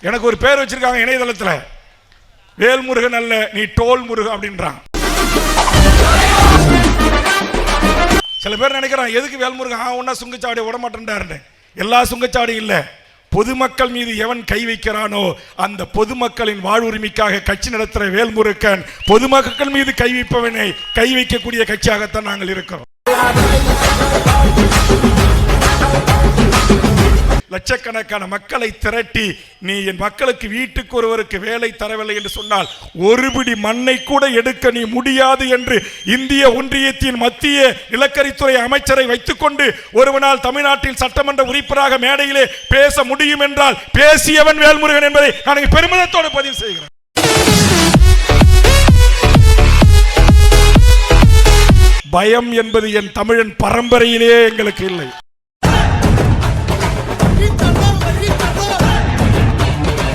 எனக்கு ஒரு பேர் வச்சிருக்காங்க இணையதளத்துல. வேல்முருகன் அல்ல நீ டோல் முருகன் அப்படின்றான். சில பேர் நினைக்கிறான் எதுக்கு வேல்முருகன்? ஆ ஒன்னா சுங்கச்சாவடி விட மாட்டேன்டாருன்னு எல்லா சுங்கச்சாவடியும் இல்ல. பொதுமக்கள் மீது எவன் கை வைக்கிறானோ அந்த பொதுமக்களின் வாழ்வுரிமைக்காக கட்சி நடத்துகிற வேல்முருகன் பொதுமக்கள் மீது கை வைப்பவனை கை வைக்கக்கூடிய கட்சியாகத்தான் நாங்கள் இருக்கிறோம். லட்சக்கணக்கான மக்களை திரட்டி நீ என் மக்களுக்கு வீட்டுக்கு ஒருவருக்கு வேலை தரவில்லை என்று சொன்னால் ஒருபிடி மண்ணை கூட எடுக்க நீ முடியாது என்று இந்திய ஒன்றியத்தின் மத்திய நிலக்கரித்துறை அமைச்சரை வைத்துக்கொண்டு ஒருவனால் தமிழ்நாட்டில் சட்டமன்ற உறுப்பினராக மேடையிலே பேச முடியும் என்றால் பேசியவன் வேல்முருகன் என்பதை நான் பெருமிதத்தோடு பதிவு செய்கிறேன். பயம் என்பது என் தமிழன் பரம்பரையிலேயே எங்களுக்கு இல்லை.